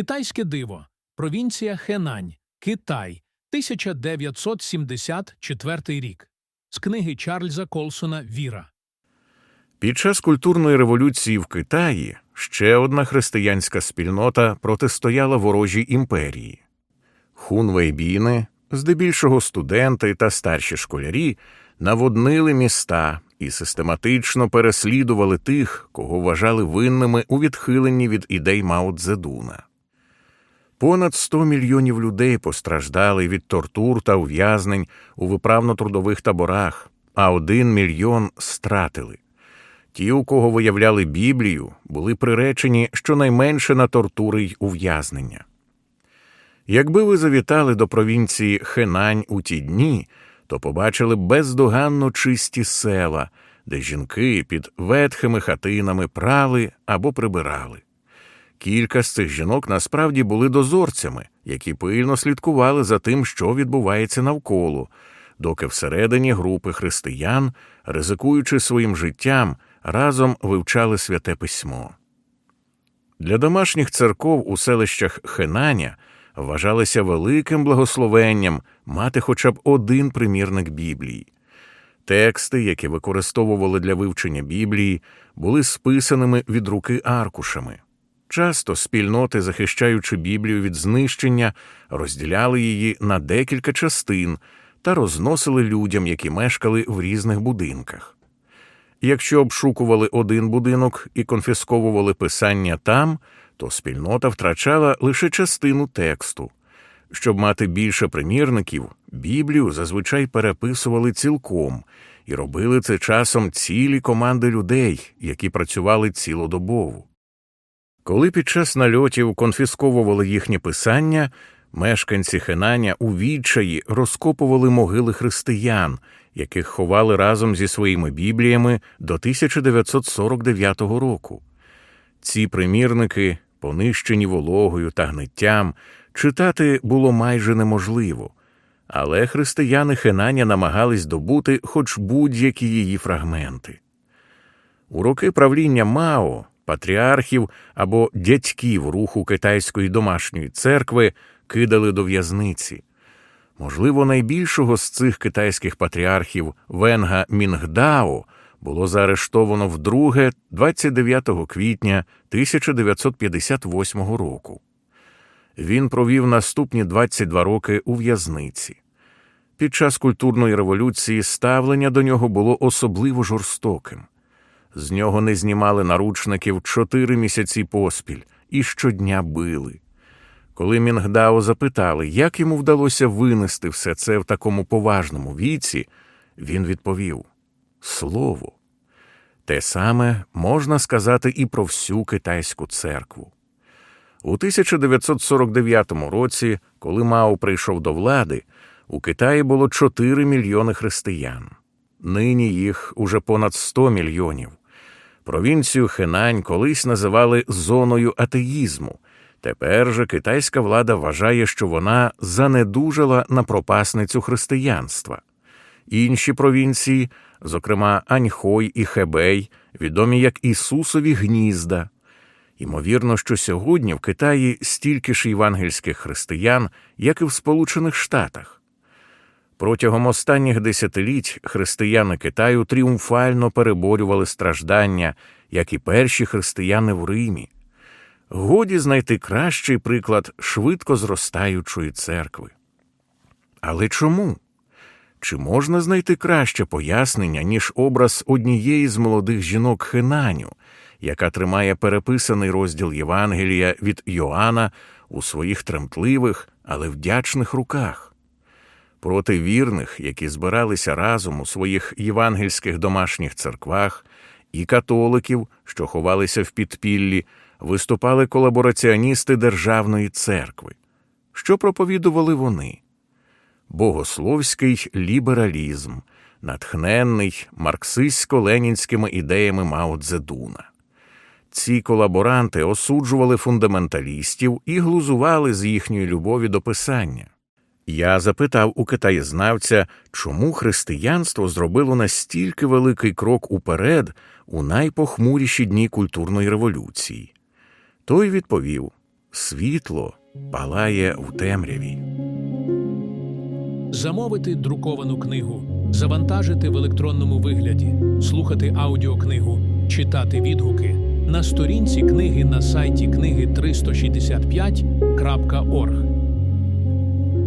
Китайське диво. Провінція Хенань. Китай. 1974 рік. З книги Чарльза Колсона Віра. Під час культурної революції в Китаї ще одна християнська спільнота протистояла ворожій імперії. Хунвейбіни, здебільшого студенти та старші школярі, наводнили міста і систематично переслідували тих, кого вважали винними у відхиленні від ідей Мао Цзедуна. Понад 100 мільйонів людей постраждали від тортур та ув'язнень у виправно-трудових таборах, а один мільйон стратили. Ті, у кого виявляли Біблію, були приречені щонайменше на тортури й ув'язнення. Якби ви завітали до провінції Хенань у ті дні, то побачили бездоганно чисті села, де жінки під ветхими хатинами прали або прибирали. Кілька з цих жінок насправді були дозорцями, які пильно слідкували за тим, що відбувається навколо, доки всередині групи християн, ризикуючи своїм життям, разом вивчали святе письмо. Для домашніх церков у селищах Хенаня вважалося великим благословенням мати хоча б один примірник Біблії. Тексти, які використовували для вивчення Біблії, були списаними від руки аркушами. Часто спільноти, захищаючи Біблію від знищення, розділяли її на декілька частин та розносили людям, які мешкали в різних будинках. Якщо обшукували один будинок і конфісковували писання там, то спільнота втрачала лише частину тексту. Щоб мати більше примірників, Біблію зазвичай переписували цілком і робили це часом цілі команди людей, які працювали цілодобово. Коли під час нальотів конфісковували їхні писання, мешканці Хенаня у відчаї розкопували могили християн, яких ховали разом зі своїми бібліями до 1949 року. Ці примірники, понищені вологою та гниттям, читати було майже неможливо, але християни Хенаня намагались добути хоч будь-які її фрагменти. У роки правління Мао патріархів або дядьків руху китайської домашньої церкви кидали до в'язниці. Можливо, найбільшого з цих китайських патріархів Венга Мінгдао було заарештовано вдруге 29 квітня 1958 року. Він провів наступні 22 роки у в'язниці. Під час культурної революції ставлення до нього було особливо жорстоким. З нього не знімали наручників чотири місяці поспіль і щодня били. Коли Мінгдао запитали, як йому вдалося винести все це в такому поважному віці, він відповів Слово. Те саме можна сказати і про всю китайську церкву. У 1949 році, коли Мао прийшов до влади, у Китаї було 4 мільйони християн. Нині їх уже понад 100 мільйонів. Провінцію Хенань колись називали зоною атеїзму. Тепер же китайська влада вважає, що вона занедужала на пропасницю християнства. Інші провінції, зокрема Аньхой і Хебей, відомі як Ісусові гнізда. Ймовірно, що сьогодні в Китаї стільки ж євангельських християн, як і в Сполучених Штатах. Протягом останніх десятиліть християни Китаю тріумфально переборювали страждання, як і перші християни в Римі. Годі знайти кращий приклад швидко зростаючої церкви. Але чому? Чи можна знайти краще пояснення, ніж образ однієї з молодих жінок Хенаню, яка тримає переписаний розділ Євангелія від Йоанна у своїх тремтливих, але вдячних руках? Проти вірних, які збиралися разом у своїх євангельських домашніх церквах, і католиків, що ховалися в підпіллі, виступали колабораціоністи Державної церкви. Що проповідували вони? Богословський лібералізм, натхненний марксистсько-ленінськими ідеями Мао Цзедуна. Ці колаборанти осуджували фундаменталістів і глузували з їхньої любові до писання. Я запитав у китаєзнавця, чому християнство зробило настільки великий крок уперед у найпохмуріші дні культурної революції. Той відповів світло палає у темряві. Замовити друковану книгу, завантажити в електронному вигляді, слухати аудіокнигу, читати відгуки на сторінці книги на сайті книги 365.org.